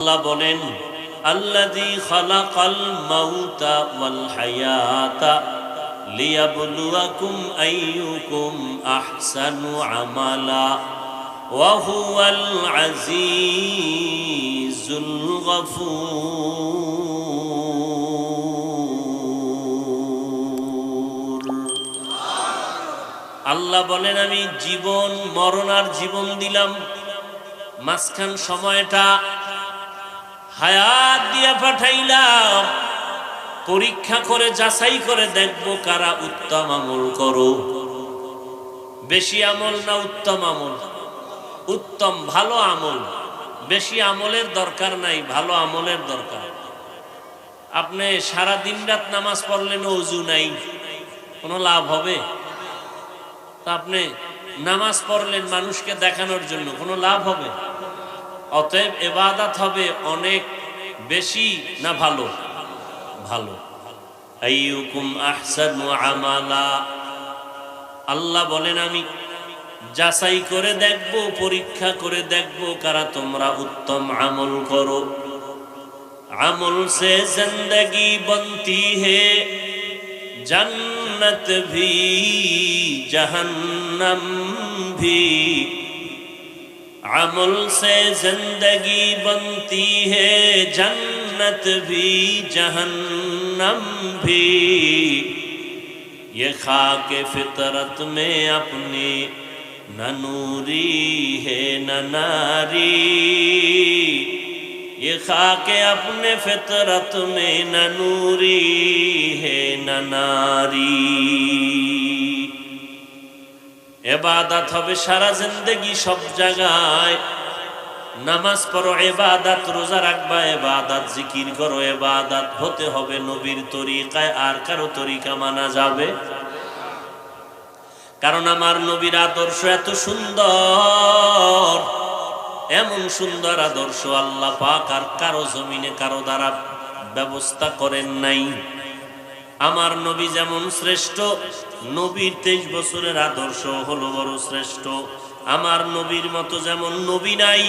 আল্লাহ বলেন, আল্লাযী খালাকাল মাউতা ওয়াল হায়াতা লিয়াবলুয়াকুম আইয়ুকুম আহসানু আমালা ওয়া হুয়াল আজিজুল গফুর। আল্লাহ বলেন, আমি জীবন, মরণ আর জীবন দিলাম। মাঝখান সময়টা হায়াত দিয়ে পাঠাইলাম। পরীক্ষা করে যাচাই করে দেখব কারা উত্তম আমল করো। বেশি আমল না উত্তম আমল? উত্তম ভালো আমল। বেশি আমলের দরকার নাই, ভালো আমলের দরকার। আপনি সারা দিন রাত নামাজ পড়লেন অজু নাই, কোনো লাভ হবে? তা আপনি নামাজ পড়লেন মানুষকে দেখানোর জন্য কোনো লাভ হবে? অতএব এবাদাত হবে অনেক বেশি না ভালো? ভালো। আল্লাহ বলেন, আমি যাচাই করে দেখব, পরীক্ষা করে দেখব কারা তোমরা উত্তম আমল করো। আমল সে জিন্দগি বনতি হে, জান্নাত ভি, জাহান্নাম ভি। عمل سے زندگی بنتی ہے، جنت بھی، جہنم بھی۔ یہ خاک فطرت میں اپنی، نہ نوری ہے، نہ ناری۔ یہ خاک اپنے فطرت میں، نہ نوری ہے، نہ ناری۔ এবাদাত হবে সারা জিন্দগি সব জায়গায়। নামাজ পড়ো, এবাদাত, রোজা রাখবা, এবাদাত, জিকির করো, এবাদাত হতে হবে নবীর তরিকায়। আর কারও তরিকা মানা যাবে? কারণ আমার নবীর আদর্শ এত সুন্দর। এমন সুন্দর আদর্শ আল্লাহ পাক আর কারও জমিনে কারও দ্বারা ব্যবস্থা করেন নাই। আমার নবী যেমন শ্রেষ্ঠ, নবীর তেইশ বছরের আদর্শ হলো বড় শ্রেষ্ঠ। আমার নবীর মতো যেমন নবী নাই,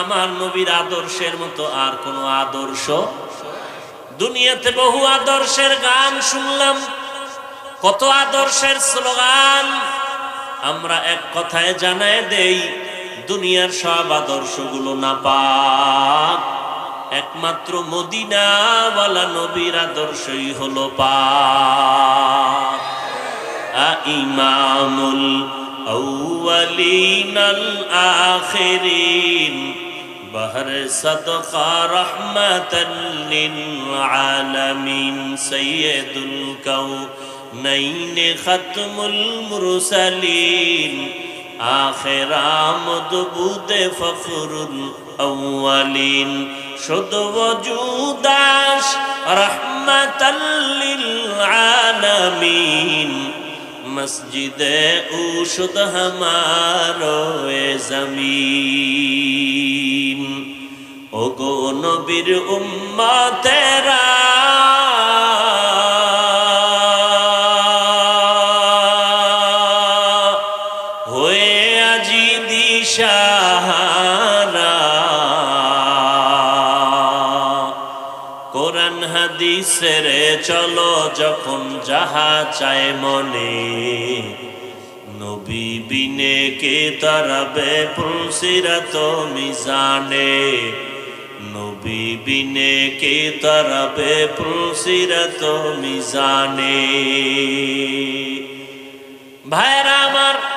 আমার নবীর আদর্শের মতো আর কোনো আদর্শ দুনিয়াতে বহু আদর্শের গান শুনলাম, কত আদর্শের স্লোগান। আমরা এক কথায় জানায় দেই, দুনিয়ার সব আদর্শগুলো না পাক একমাত্র মদিনাওয়ালা নবীর আদর্শই হলো পাক। আ ইমামুল আউয়ালিন আল আখিরিন, বহর সদকা রহমাতাল লিল আলামিন, সাইয়্যিদুল কাউনাইন খাতমুল মুরসালিন। আখের আমদ বুদে ফখরুল আউয়ালিন। শুধু ওজুদাস রহমাতাল্লিল আলামিন। মসজিদে উষুদ হমার জমিন। ও গো নবীর উম্মতেরা কোরআন হাদিসের চলো যখন যাহা চায় মনে। নবী বিনে কে তারাবে পুলসিরাত মিজানে। নবী বিনে কে তারাবে পুলসিরাত মিজানে। ভাইরা আমার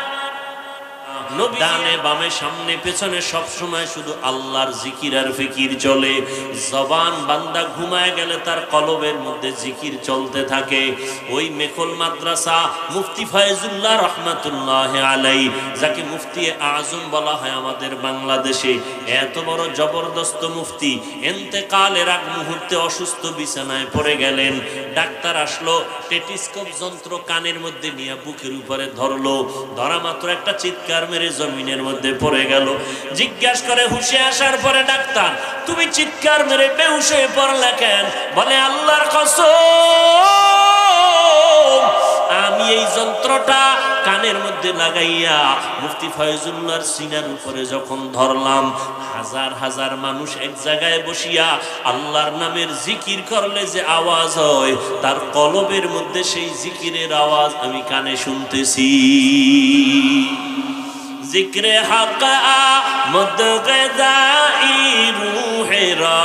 ডানে বামে সামনে পেছনে সব সময় শুধু আল্লাহর জিকির আর ফিকির চলে। জবান বান্দা ঘুমায় গেলে তার কলবের মধ্যে জিকির চলতে থাকে। ওই মেখল মাদ্রাসা মুফতি ফয়েজুল্লাহ রহমাতুল্লাহ আলাই যাকে মুফতি আজম বলা হয় আমাদের বাংলাদেশে। এত বড় জবরদস্ত মুফতি, এন্তেকালের আগ মুহূর্তে অসুস্থ বিছানায় পড়ে গেলেন। ডাক্তার আসলো টেটিস্কোপ যন্ত্র কানের মধ্যে নিয়ে বুকের উপরে ধরলো, ধরা মাত্র একটা চিৎকার মেরে জমিনের মধ্যে পড়ে গেল। জিজ্ঞাস করে হুশে আসার পরে ডাক্তার, তুমি চিৎকার মেরে বেহুশ পড়লে কেন? বলে, আল্লাহর কসম। আমি এই যন্ত্রটা কানের মধ্যে লাগাইয়া মুফতি ফয়জুল্লাহর সিনার উপরে যখন ধরলাম, হাজার হাজার মানুষ এক জায়গায় বসিয়া আল্লাহর নামের জিকির করলে যে আওয়াজ হয়, তার কলবের মধ্যে সেই জিকিরের আওয়াজ আমি কানে শুনতেছি। জিক্রে হক মদ গদাই রুহেরা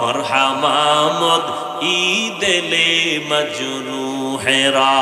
মরহামা মদ ঈদেলে মজরু হেরা।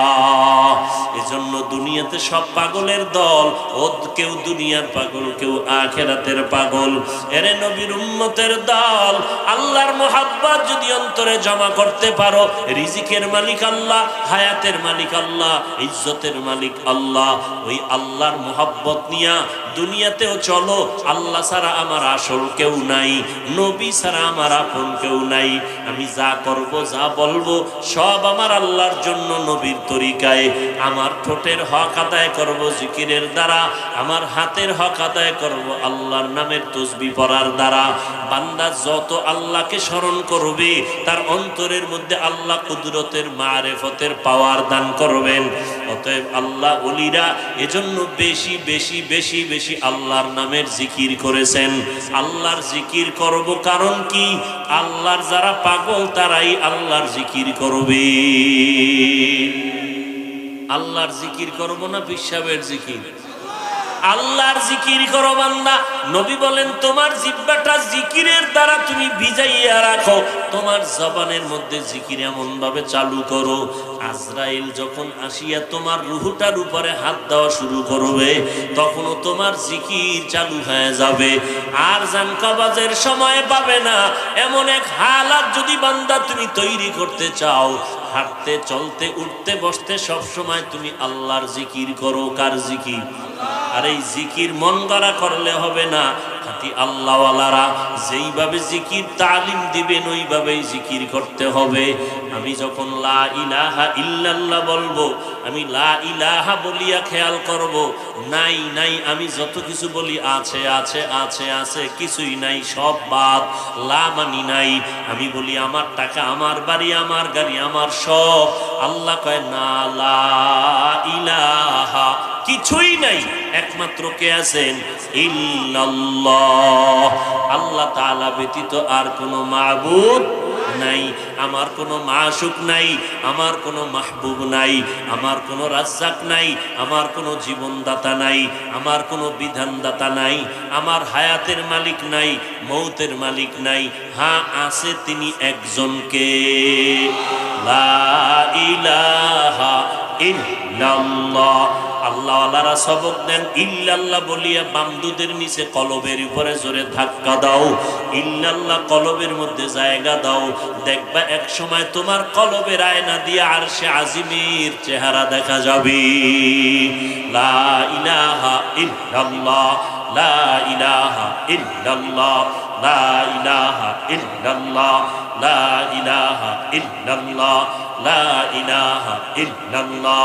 এজন্য দুনিয়াতে সব পাগলের দল ও কেউ দুনিয়ার পাগল, কেউ আখেরাতের পাগল। এরে নবীর উম্মতের দল, আল্লাহর মোহাব্বত যদি অন্তরে জমা করতে পারো, রিজিকের মালিক আল্লাহ, হায়াতের মালিক আল্লাহ, ইজ্জতের মালিক আল্লাহ। ওই আল্লাহর মোহাব্বত নিয়া দুনিয়াতেও চলো, আল্লাহ ছাড়া আমার আসল কেউ নাই, নবী ছাড়া আমার আপন কেউ নাই। আমি যা করব, যা বলব, সব আমার আল্লাহর জন্য নবীর তরিকায়। আমার ঠোঁটের হক আদায় করব জিকিরের দ্বারা, আমার হাতের হক আদায় করব আল্লাহর নামের তসবি পড়ার দ্বারা। বান্দা যত আল্লাহকে স্মরণ করবে, তার অন্তরের মধ্যে আল্লাহ কুদরতের মারেফতের পাওয়ার দান করবেন। অতএব আল্লাহ অলিরা এজন্য বেশি বেশি বেশি বেশি আল্লাহর নামের জিকির করেছেন। আল্লাহর জিকির করব কারণ কি? আল্লাহর যারা পাগল, তারাই আল্লাহর জিকির করবে। আল্লাহর জিকির করব না বিশ্বের জিকির? আল্লাহর জিকির করো বান্দা। নবী বলেন, তোমার জিব্বাটা জিকিরের দ্বারা তুমি ভিজাইয়া রাখো। তোমার জবানের মধ্যে জিকির এমন ভাবে চালু করো। আজরাইল যখন আসিয়া তোমার রুহুটার উপরে হাত দেওয়া শুরু করবে, তখনও তোমার জিকির চালু হয়ে যাবে। আর জান কবাজের সময় পাবে না। এমন এক হালাত যদি বান্দা তুমি তৈরি করতে চাও হাঁটতে, চলতে, উঠতে, বসতে সব সময় তুমি আল্লাহর জিকির করো। কার জিকির? আর এই জিকির মন গড়া করলে হবে না। খাতি আল্লাহওয়ালারা, যেইভাবে জিকির, তালিম দিবেন, ওইভাবেই জিকির করতে হবে। আমি যখন লা ইলাহা ইল্লাল্লাহ বলব, আমি লা ইলাহা বলিয়া খেয়াল করব, নাই নাই, আমি যত কিছু বলি, আছে আছে আছে আছে, কিছুই নাই, সব বাদ, লা মানি নাই। আমি বলি, আমার টাকা, আমার বাড়ি, আমার গাড়ি, আমার সব। আল্লাহ কয়, না, লা ইলাহা কিছুই নাই, একমাত্র কে আছেন? ইল্লাল্লাহ। আল্লাহ তাআলা ব্যতীত আর কোনো মাবুদ নাই, আমার কোনো মাসুক নাই, আমার কোনো মাহবুব নাই, আমার কোনো রাজ্জাক নাই, আমার কোনো জীবনদাতা নাই, আমার কোনো বিধানদাতা নাই, আমার হায়াতের মালিক নাই, মৌতের মালিক নাই হ্যাঁ আছে তিনি একজনকে। লা ইলাহা ইল্লাল্লাহ। আল্লাহ আল্লাহরা সবক দেন, ইল্লাল্লাহ বলিয়া বামদুদের নিচে কলবের উপরে জোরে ধাক্কা দাও, ইল্লাল্লাহ কলবের মধ্যে জায়গা দাও। দেখবা এক সময় তোমার কলবের আয়না দিয়ে আর সে আজিমের চেহারা দেখা যাবে। লা ইলাহা ইল্লাল্লাহ, লা ইলাহা ইল্লাল্লাহ, লা ইলাহা ইল্লাল্লাহ, লা ইলাহা ইল্লাল্লাহ, লা ইলাহা ইল্লাল্লাহ।